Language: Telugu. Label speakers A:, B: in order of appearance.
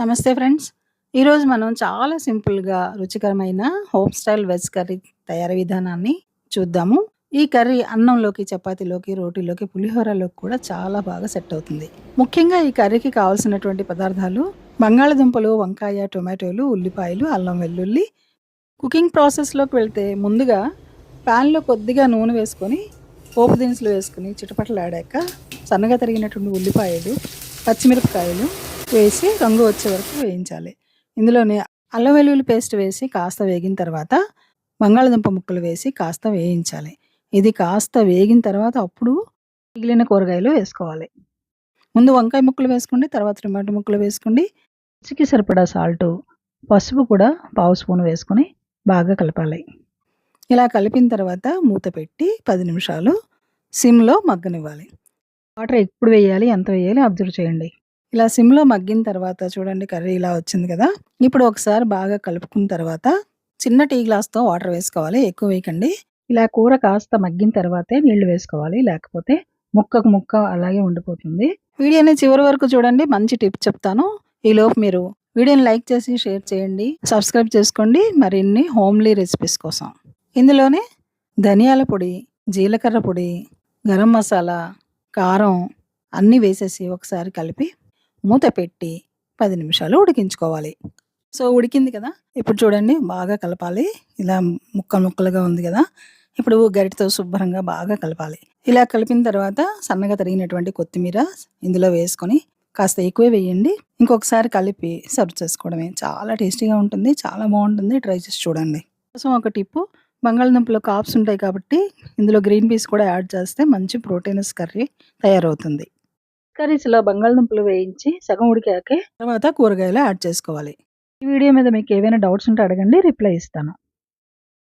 A: నమస్తే ఫ్రెండ్స్. ఈరోజు మనం చాలా సింపుల్గా రుచికరమైన హోమ్ స్టైల్ వెజ్ కర్రీ తయారీ విధానాన్ని చూద్దాము. ఈ కర్రీ అన్నంలోకి చపాతీలోకి రోటీలోకి పులిహోరలోకి కూడా చాలా బాగా సెట్ అవుతుంది. ముఖ్యంగా ఈ కర్రీకి కావాల్సినటువంటి పదార్థాలు బంగాళదుంపలు వంకాయ టొమాటోలు ఉల్లిపాయలు అల్లం వెల్లుల్లి. కుకింగ్ ప్రాసెస్లోకి వెళ్తే ముందుగా ప్యాన్లో కొద్దిగా నూనె వేసుకొని పోపు దినుసులు వేసుకుని చిటపటలాడాక సన్నగా తరిగినటువంటి ఉల్లిపాయలు పచ్చిమిరపకాయలు వేసి రంగు వచ్చే వరకు వేయించాలి. ఇందులోనే అల్లం వెల్లుల్లి పేస్ట్ వేసి కాస్త వేగిన తర్వాత బంగాళదుంప ముక్కలు వేసి కాస్త వేయించాలి. ఇది కాస్త వేగిన తర్వాత అప్పుడు మిగిలిన కూరగాయలు వేసుకోవాలి. ముందు వంకాయ ముక్కలు వేసుకోండి తర్వాత టమాటో ముక్కలు వేసుకోండి. రుచికి సరిపడా సాల్ట్ పసుపు కూడా పావు స్పూన్ వేసుకొని బాగా కలపాలి. ఇలా కలిపిన తర్వాత మూత పెట్టి పది నిమిషాలు సిమ్లో మగ్గనివ్వాలి. వాటర్ ఎప్పుడు వేయాలి ఎంత వేయాలి అబ్జర్వ్ చేయండి. ఇలా సిమ్లో మగ్గిన తర్వాత చూడండి కర్రీ ఇలా వచ్చింది కదా. ఇప్పుడు ఒకసారి బాగా కలుపుకున్న తర్వాత చిన్న టీ గ్లాస్తో వాటర్ వేసుకోవాలి. ఎక్కువ వేయకండి. ఇలా కూర కాస్త మగ్గిన తర్వాతే నీళ్ళు వేసుకోవాలి. లేకపోతే ముక్కకు ముక్క అలాగే ఉండిపోతుంది. వీడియోని చివరి వరకు చూడండి. మంచి టిప్ చెప్తాను. ఈలోపు మీరు వీడియోని లైక్ చేసి షేర్ చేయండి. సబ్స్క్రైబ్ చేసుకోండి. మరిన్ని హోమ్లీ రెసిపీస్ కోసం. ఇందులోనే ధనియాల పొడి జీలకర్ర పొడి గరం మసాలా కారం అన్నీ వేసేసి ఒకసారి కలిపి మూత పెట్టి పది నిమిషాలు ఉడికించుకోవాలి. సో ఉడికింది కదా? ఇప్పుడు చూడండి బాగా కలపాలి. ఇలా ముక్క ముక్కలుగా ఉంది కదా? ఇప్పుడు గరిటతో శుభ్రంగా బాగా కలపాలి. ఇలా కలిపిన తర్వాత సన్నగా తరిగినటువంటి కొత్తిమీర ఇందులో వేసుకొని కాస్త ఎక్కువే వేయండి. ఇంకొకసారి కలిపి సర్వ్ చేసుకోవడమే. చాలా టేస్టీగా ఉంటుంది చాలా బాగుంటుంది. ట్రై చేసి చూడండి. కోసం ఒక టిప్పు బంగాళదుంపలో కాప్స్ ఉంటాయి కాబట్టి ఇందులో గ్రీన్ పీస్ కూడా యాడ్ చేస్తే మంచి ప్రోటీనస్ కర్రీ తయారవుతుంది. కర్రీస్లో బంగాళదుంపలు వేయించి సగం ఉడికాకే తర్వాత కూరగాయలు యాడ్ చేసుకోవాలి. ఈ వీడియో మీద మీకు ఏవైనా డౌట్స్ ఉంటే అడగండి రిప్లై ఇస్తాను.